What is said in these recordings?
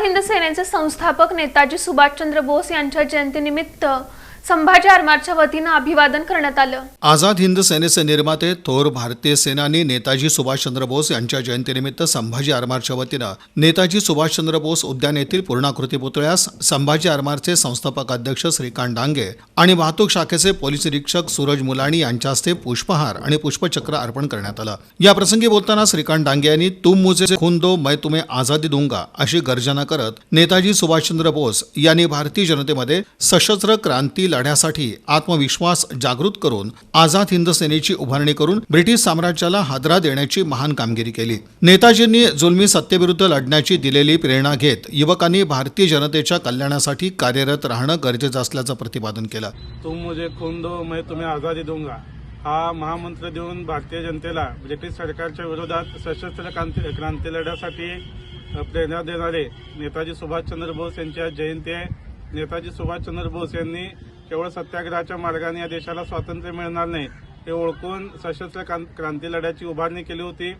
हिंद सेनेचे संस्थापक नेताजी सुभाषचंद्र बोस यांच्या जयंतीनिमित्त संभाजी आरमारच्या वतीनं अभिवादन करण्यात आलं. आझाद हिंद सेनेचे निर्माते थोर भारतीय सेनानी नेताजी सुभाषचंद्र बोस यांच्या जयंतीनिमित्त संभाजी आरमारच्या वतीनं नेताजी सुभाषचंद्र बोस उद्यान येथील पूर्णाकृती पुतळ्यास संभाजी आरमारचे संस्थापक अध्यक्ष श्रीकांत डांगे आणि वाहतूक शाखेचे पोलीस निरीक्षक सूरज मुलाणी यांच्या हस्ते पुष्पहार आणि पुष्पचक्र अर्पण करण्यात आलं. या प्रसंगी बोलताना श्रीकांत डांगे यांनी तुम मुझे खून दो मैं तुम्हें आझादी दूंगा अशी गर्जना करत नेताजी सुभाषचंद्र बोस यांनी भारतीय जनतेमध्ये सशस्त्र क्रांती लढ्यासाठी आत्मविश्वास जागृत करून आझाद हिंद सेनेची उभारणी करून ब्रिटिश साम्राज्याला हादरा देण्याची महान कामगिरी केली. नेताजींनी जुलमी सत्तेविरुद्ध लढण्याची दिलेली प्रेरणा घेत युवकांनी भारतीय जनतेच्या कल्याणासाठी कार्यरत राहणं गरजेचं असल्याचं प्रतिपादन केलं. तुम मुझे खून दो मैं तुम्हें आझादी दूंगा. हा महामंत्र देऊन भारतीय जनतेला ब्रिटिश सरकारच्या विरोधात सशस्त्र क्रांती क्रांती लढ्यासाठी प्रेरणा देणारे नेताजी सुभाषचंद्र बोस यांची आज जयंती आहे. नेताजी सुभाषचंद्र बोस यांनी केवळ सत्याग्रहाच्या मार्गाने या देशाला स्वातंत्र्य मिळणार नाही हे ओळखून सशस्त्र क्रांती लढ्याची उभारणी केली होती.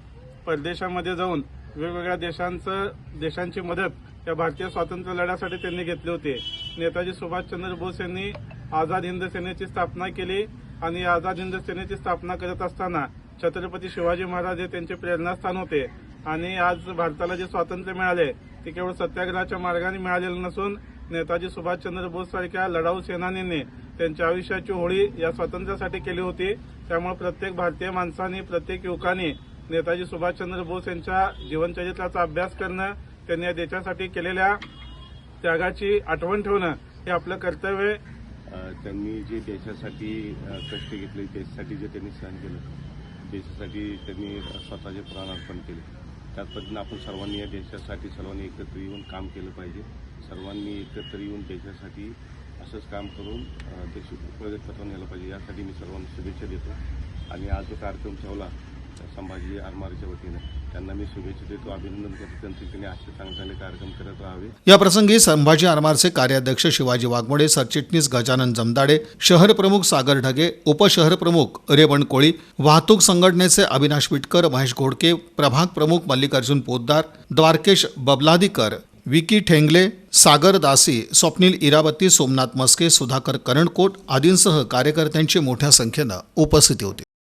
परदेशामध्ये जाऊन वेगवेगळ्या देशांचं देशांची मदत या भारतीय स्वातंत्र्य लढ्यासाठी त्यांनी घेतली होती. नेताजी सुभाषचंद्र बोस यांनी आझाद हिंद सेनेची स्थापना केली आणि आझाद हिंद सेनेची स्थापना करत असताना छत्रपती शिवाजी महाराज हे त्यांचे प्रेरणास्थान होते. आणि आज भारताला जे स्वातंत्र्य मिळाले ते केवळ सत्याग्रहाच्या मार्गाने मिळालेलं नसून नेताजी सुभाषचंद्र बोस सारख्या लढाऊ सेनानींनी त्यांच्या आयुष्याची होळी या स्वातंत्र्यासाठी केली होती. त्यामुळे प्रत्येक भारतीय माणसाने प्रत्येक युवकाने नेताजी सुभाषचंद्र बोस यांच्या जीवनचरित्राचा अभ्यास करणं त्यांनी या देशासाठी केलेल्या त्यागाची आठवण ठेवणं हे आपलं कर्तव्य त्यांनी जे देशासाठी कष्ट घेतले देशासाठी जे त्यांनी सहन केलं देशासाठी त्यांनी स्वतःचे प्राण अर्पण केले. त्याच पद्धतीनं आपण सर्वांनी या देशासाठी सर्वांनी एकत्र येऊन काम केलं पाहिजे. सर्वांनी एकत्र येऊन देशासाठी असंच काम करून देश देश प्रगतपथावर नेलं पाहिजे. यासाठी मी सर्वांना शुभेच्छा देतो. आणि आज जो कार्यक्रम ठेवला संभाजी आरमारीच्या वतीनं त्यांना मी शुभेच्छा देतो अभिनंदन करतो. त्यांचे त्यांनी असे चांगले चांगले कार्यक्रम करत राहावे. या प्रसंगी संभाजी आरमारचे कार्याध्यक्ष शिवाजी वाघमोडे सरचिटणीस गजानन जमदाडे शहर प्रमुख सागर ढगे उपशहर प्रमुख रेवण कोळी वाहतूक संघटनेचे अविनाश विटकर महेश घोडके प्रभाग प्रमुख मल्लिकार्जुन पोद्दार द्वारकेश बबलादीकर विकी ठेंगले सागर दासी स्वप्नील इरावती सोमनाथ मस्के सुधाकर करणकोट आदींसह कार्यकर्त्यांची मोठ्या संख्येनं उपस्थिती होती.